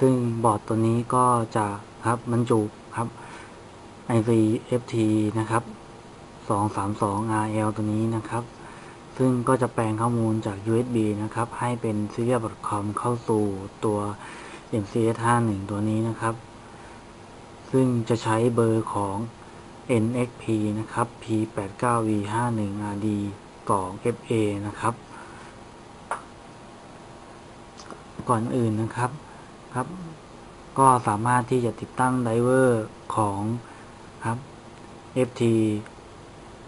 ซึ่งบอร์ดตัวนี้ก็จะครับบรรจุครับ IC FT นะครับ 232 RL ตัวนี้นะครับ ซึ่งก็จะแปลงข้อมูลจาก USB นะครับ ให้เป็น serial.com เข้าสู่ตัว MCS 51 ตัวนี้นะครับ ซึ่งจะใช้เบอร์ของ NXP นะครับ P89V51RD 2 FA นะครับ ก่อนอื่นนะครับ ครับ ก็สามารถที่จะติดตั้งไดเวอร์ของครับ FT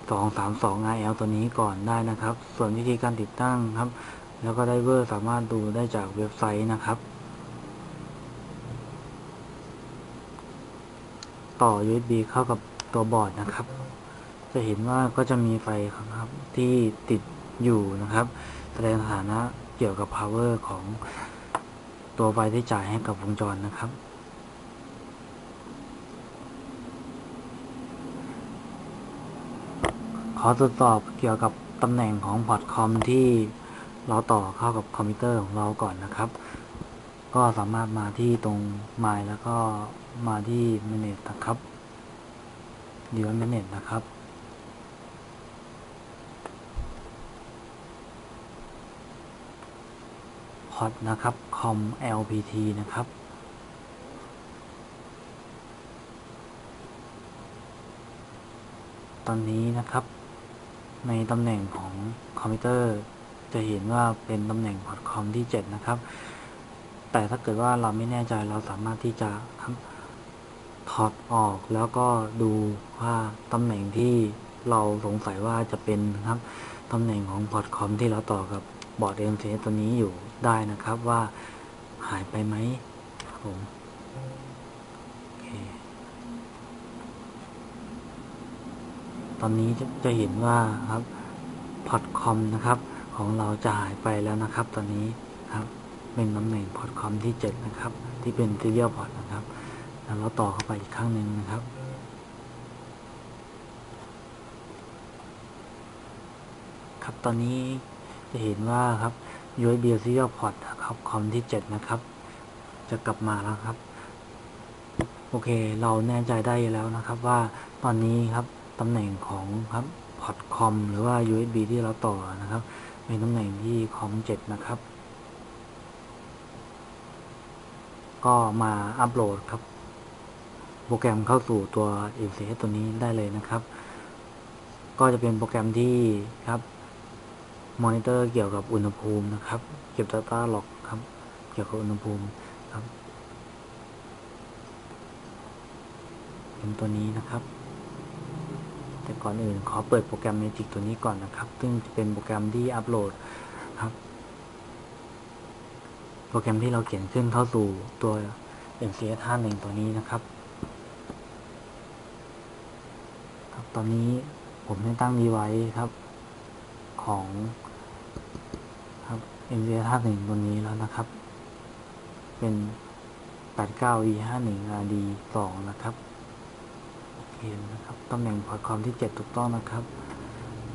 232 RL ตัวนี้ก่อนได้นะครับ ส่วนวิธีการติดตั้งครับ แล้วก็ไดเวอร์สามารถดูได้จากเว็บไซต์นะครับ ต่อ USB เข้ากับตัวบอร์ดนะครับ จะเห็นว่าก็จะมีไฟครับที่ติดอยู่นะครับ แสดงสถานะเกี่ยวกับ power ของ ตัวไฟที่จ่ายให้กับวงจรนะครับ ขอตรวจสอบเกี่ยวกับตำแหน่งของพอร์ตคอมที่เราต่อเข้ากับคอมพิวเตอร์ของเราก่อนนะครับ ก็สามารถมาที่ตรง My แล้วก็มาที่ Manage นะครับดีวัน Manage นะครับ พอร์ตนะครับ com lpt นะครับ ตอนนี้นะครับ ในตำแหน่งของคอมพิวเตอร์ จะเห็นว่าเป็นตำแหน่งพอร์ตคอมที่ 7 นะครับ แต่ถ้าเกิดว่าเราไม่แน่ใจเราสามารถที่จะถอดออกแล้วก็ดูว่าตำแหน่งที่เราสงสัยว่าจะเป็นครับตำแหน่งของพอร์ตคอมที่เราต่อกับบอร์ด MCS ตัวนี้อยู่ ได้นะครับว่าหายไปไหมครับผมตอนนี้จะเห็นว่าครับพอร์ตคอมนะครับ ของเราจะหายไปแล้วนะครับ ตอนนี้ครับเป็นตำแหน่งพอร์ตคอมที่ 7 นะครับ ที่เป็น serial port นะครับ แล้วเราต่อเข้าไปอีกครั้งหนึ่งนะครับครับตอนนี้จะเห็นว่าครับ USB serial port ครับคอมที่ 7 นะครับ จะกลับมาแล้วครับ โอเคเราแน่ใจได้แล้วนะครับว่าตอนนี้ครับตำแหน่งของครับพอร์ตคอมหรือว่า USB ที่เราต่อนะครับเป็นตำแหน่งที่คอม 7 นะครับ ก็มาอัปโหลดครับ โปรแกรมเข้าสู่ตัว MCS ตัวนี้ได้เลยนะครับ ก็จะเป็นโปรแกรมที่ครับ มอนิเตอร์เกี่ยวกับอุณหภูมินะครับ เก็บ Data log ครับ เกี่ยวกับอุณหภูมิครับ เป็นตัวนี้นะครับ แต่ก่อนอื่นขอเปิดโปรแกรม Magic ตัวนี้ก่อนนะครับ ซึ่งจะเป็นโปรแกรมที่อัปโหลดครับ โปรแกรมที่เราเขียนขึ้นเข้าสู่ตัว MCS 51ตัวนี้นะครับ ครับ ตอนนี้ผมได้ตั้งดีไว้ครับ ของครับ MCS 51ตัวนี้แล้วนะครับ เป็น 89 e 51 rd 2นะครับ โอเคนะครับ ตำแหน่งพอร์ตคอมที่ 7 ถูกต้องนะครับ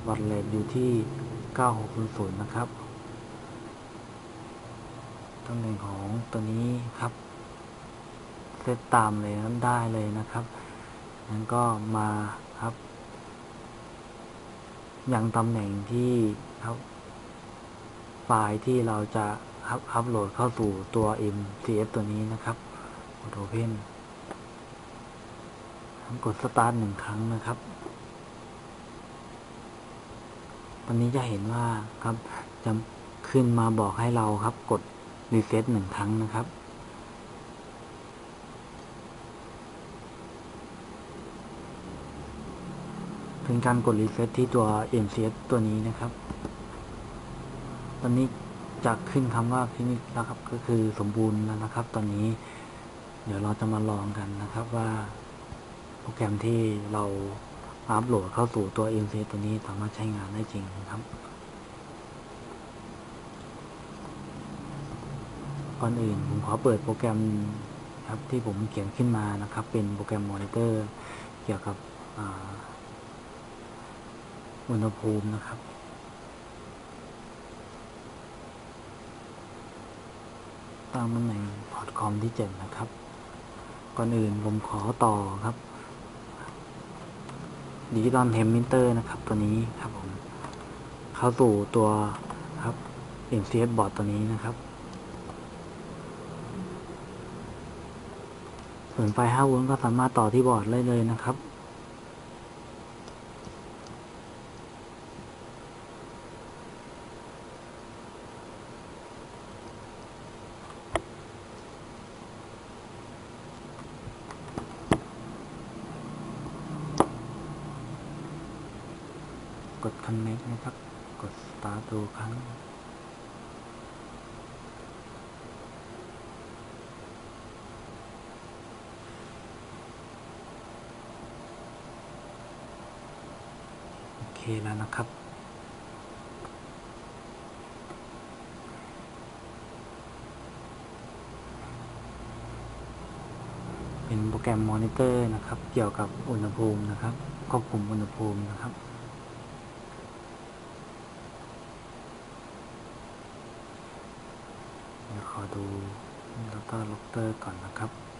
วัดเลทอยู่ที่ 9600 นะครับ ตำแหน่งของตัวนี้ครับเซตตามเลยนั้นได้เลยนะครับ นั้นก็มาครับ ยังตำแหน่งที่ไฟล์ที่เราจะอัพโหลดเข้าสู่ตัว MCS ตัวนี้นะครับ กด Open กด Start หนึ่งครั้งนะครับ ตอนนี้จะเห็นว่าครับจะขึ้นมาบอกให้เราครับกด Reset หนึ่งครั้งนะครับ เป็นการกด Reset ที่ตัว MCS ตัวนี้นะครับ ตอนนี้จะขึ้นคำว่าฟินิชแล้วครับ ก็คือสมบูรณ์แล้วนะครับ ตอนนี้ เดี๋ยวเราจะมาลองกันนะครับว่า โปรแกรมที่เราอัปโหลดเข้าสู่ตัว m c ตัวนี้สามารถใช้งานได้จริงนะครับก่อนอื่นผมขอเปิดโปรแกรมครับที่ผมเขียนขึ้นมานะครับ เป็นโปรแกรมมอนิเตอร์เกี่ยวกับ อุณหภูมินะครับ ตั้งตำแหน่งพอร์ตคอมที่7นะครับ ก่อนอื่นผมขอต่อครับดิจิตอลเทมมิเตอร์นะครับ ตัวนี้ครับผมเข้าสู่ตัวครับ MCS บอร์ดตัวนี้นะครับส่วนไฟ5โวลต์ก็สามารถต่อที่บอร์ดได้เลยนะครับ กด connect นะครับ กด start ดูครั้ง โอเคแล้วนะครับเป็นโปรแกรมมอนิเตอร์นะครับ เกี่ยวกับอุณหภูมินะครับ ควบคุมอุณหภูมินะครับ เดี๋ยว ขอดูดัตต้าล็อกเตอร์ก่อนนะครับ